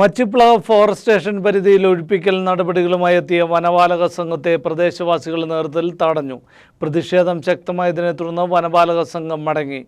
Machiplavu forest station പരിധിയിൽ ഒഴിപ്പിക്കൽ നടപടികളുമായി എത്തിയ വനപാലക സംഘത്തെ പ്രദേശവാസികളുടെ നേതൃത്വത്തിൽ തടഞ്ഞു. പ്രതിഷേധം ശക്തമായതിനെ തുടർന്ന് വനപാലക സംഘം മടങ്ങി.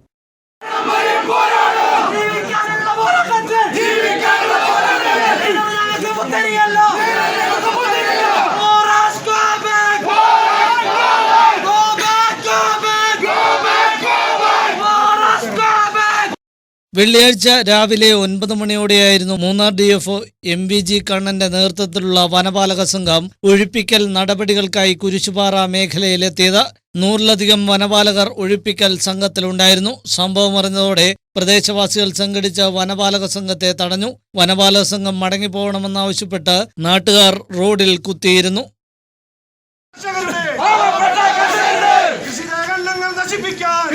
വെള്ളിയാഴ്ച രാവിലെ ഒൻപത് മണിയോടെയായിരുന്നു Munnar D F M V G കണ്ണന്റെ നേതൃത്വത്തിലുള്ള വനപാലക സംഘം ഒഴിപ്പിക്കൽ നടപടികൾക്കായി കുരിശുപാറ മേഖലയിലെത്തിയത്. നൂറിലധികം വനപാലകർ ഒഴിപ്പിക്കൽ സംഘത്തിലുണ്ടായിരുന്നു. സംഭവം അറിഞ്ഞതോടെ പ്രദേശവാസികൾ സംഘടിച്ച വനപാലക സംഘത്തെ തടഞ്ഞു. വനപാലക സംഘം മടങ്ങിപ്പോകണമെന്നാവശ്യപ്പെട്ട് നാട്ടുകാർ റോഡിൽ കുത്തിയിരുന്നു. നശിപ്പിക്കാൻ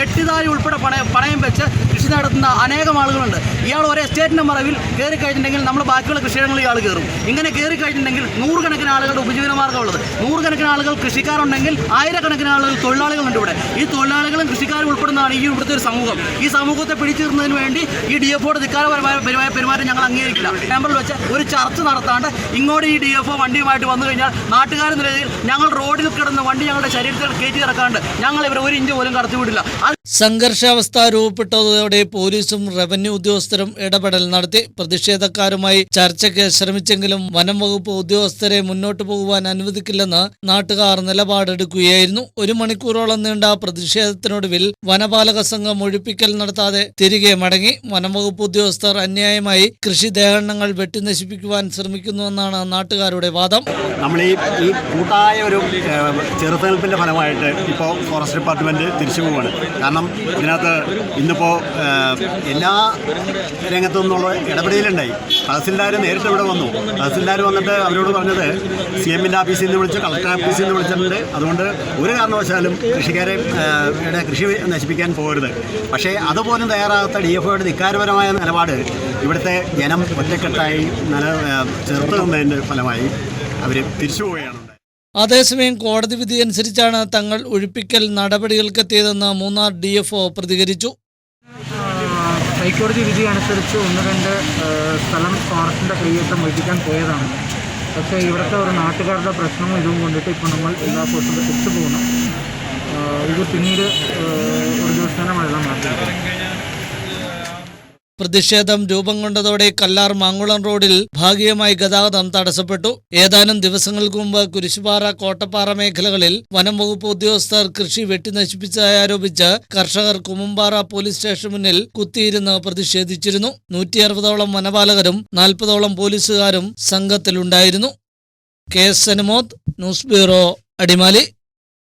കൃഷിക്കാരെ കെട്ടിതാരി ഉൾപ്പെടെ പണയം പണയം വെച്ച് കൃഷി നടത്തുന്ന അനേകം ആളുകളുണ്ട്. ഇയാൾ ഒരേ എസ്റ്റേറ്റിന്റെ മറവിൽ കയറി കഴിഞ്ഞിട്ടുണ്ടെങ്കിൽ നമ്മൾ ബാക്കിയുള്ള കൃഷിയിടങ്ങളിൽ ഇയാൾ കയറും ഇങ്ങനെ കയറി കഴിഞ്ഞിട്ടുണ്ടെങ്കിൽ നൂറുകണക്കിന് ആളുകളുടെ ഉപജീവന മാർഗമുള്ളത് നൂറുകണക്കിന് ആളുകൾ കൃഷിക്കാരുണ്ടെങ്കിൽ ആയിരക്കണക്കിന് ആളുകൾ തൊഴിലാളികളുണ്ട് ഇവിടെ. ഈ തൊഴിലാളികളും കൃഷിക്കാരും ഉൾപ്പെടുന്നതാണ് ഈ ഇവിടുത്തെ ഒരു സമൂഹം. ഈ സമൂഹത്തെ പിടിച്ചിരുന്നതിന് വേണ്ടി ഈ ഡി എഫ് എഫ്ഒയുടെ ധിക്കാരപരമായ പെരുമാ- പെരുമാറ്റം ഞങ്ങൾ അംഗീകരിക്കില്ല. ടെമ്പിളിൽ വെച്ച് ഒരു ചർച്ച നടത്താണ്ട് ഇങ്ങോട്ട് ഈ ഡി എഫ് ഒ വണ്ടിയുമായിട്ട് വന്നു കഴിഞ്ഞാൽ നാട്ടുകാരെന്ന രീതിയിൽ ഞങ്ങൾ റോഡിൽ കിടന്ന് വണ്ടി ഞങ്ങളുടെ ശരീരത്തിൽ കയറ്റി ഇറക്കാണ്ട് ഞങ്ങൾ ഇവരെ ഒരു ഇഞ്ച് പോലും കടത്തിവിടില്ല. സംഘർഷാവസ്ഥ രൂപപ്പെട്ടതോടെ പോലീസും റവന്യൂ ഉദ്യോഗസ്ഥരും ഇടപെടൽ നടത്തി. പ്രതിഷേധക്കാരുമായി ചർച്ചയ്ക്ക് ശ്രമിച്ചെങ്കിലും വനം വകുപ്പ് ഉദ്യോഗസ്ഥരെ മുന്നോട്ടു പോകുവാൻ അനുവദിക്കില്ലെന്ന് നാട്ടുകാർ നിലപാടെടുക്കുകയായിരുന്നു. ഒരു മണിക്കൂറോളം നീണ്ട പ്രതിഷേധത്തിനൊടുവിൽ വനപാലക സംഘം ഒഴിപ്പിക്കൽ നടത്താതെ തിരികെ മടങ്ങി. വനം വകുപ്പ് ഉദ്യോഗസ്ഥർ അന്യായമായി കൃഷി കൃഷിദേഹരണങ്ങൾ വെട്ടിനശിപ്പിക്കുവാൻ ശ്രമിക്കുന്നുവെന്നാണ് നാട്ടുകാരുടെ വാദം. നമ്മൾ ഈ കൂട്ടായ ഒരു ഏഹ്, ഫലമായിട്ട് ഇപ്പോൾ ഫോറസ്റ്റ് ഡിപ്പാർട്ട്മെന്റ് തിരിച്ചു പോവുകയാണ് കാരണം ഇതിനകത്ത് ഇന്നിപ്പോൾ എല്ലാ രംഗത്തു നിന്നുള്ള ഇടപെടലുണ്ടായി തഹസിൽദാർ നേരിട്ട് ഇവിടെ വന്നു. തഹസിൽദാർ വന്നിട്ട് അവരോട് പറഞ്ഞത് സി എമ്മിന്റെ ഓഫീസിൽ നിന്ന് വിളിച്ച് കളക്ടർ ഓഫീസിൽ നിന്ന് വിളിച്ചിട്ടുണ്ട്. അതുകൊണ്ട് ഒരു കാരണവശാലും കൃഷിക്കാരെ കൃഷി നശിപ്പിക്കാൻ പോകരുത്. പക്ഷേ അതുപോലും തയ്യാറാകാത്ത ഡി എഫ് ഒയുടെ ധിക്കാരപരമായ നിലപാട് ഇവിടുത്തെ ജനം ഒറ്റക്കെട്ടായി നില ചെറുത്തു നിന്നതിന്റെ ഫലമായി അവർ തിരിച്ചു പോവുകയാണ്. അതേസമയം കോടതി വിധി അനുസരിച്ചാണ് തങ്ങൾ ഒഴിപ്പിക്കൽ നടപടികൾക്കെത്തിയതെന്ന് മൂന്നാർ ഡി എഫ് ഒ പ്രതികരിച്ചു. ഹൈക്കോടതി വിധി അനുസരിച്ച് ഒന്ന് രണ്ട് സ്ഥലം ഫോറസ്റ്റിന്റെ കൈയേറ്റം ഒഴിപ്പിക്കാൻ പോയതാണ്. പക്ഷേ ഇവിടുത്തെ ഒരു നാട്ടുകാരുടെ പ്രശ്നവും ഇതും കൊണ്ടിട്ട് ഇപ്പോൾ നമ്മൾ എല്ലാ പോസ്റ്റും തിരിച്ചു പോകണം ഇത് പിന്നീട് ഒരു ദിവസം വെള്ളം മാറ്റി പ്രതിഷേധം രൂപം കൊണ്ടതോടെ കല്ലാർ മാങ്കുളം റോഡിൽ ഭാഗികമായി ഗതാഗതം തടസ്സപ്പെട്ടു. ഏതാനും ദിവസങ്ങൾക്ക് മുമ്പ് കുരിശുപാറ കോട്ടപ്പാറ മേഖലകളിൽ വനം വകുപ്പ് ഉദ്യോഗസ്ഥർ കൃഷി വെട്ടി നശിപ്പിച്ചതായി ആരോപിച്ച് കർഷകർ കുമുമ്പാറ പോലീസ് സ്റ്റേഷൻ മുന്നിൽ കുത്തിയിരുന്ന് പ്രതിഷേധിച്ചിരുന്നു. നൂറ്റി അറുപതോളം വനപാലകരും നാൽപ്പതോളം പോലീസുകാരും സംഘത്തിലുണ്ടായിരുന്നു. K S Anumod news bureau Adimali.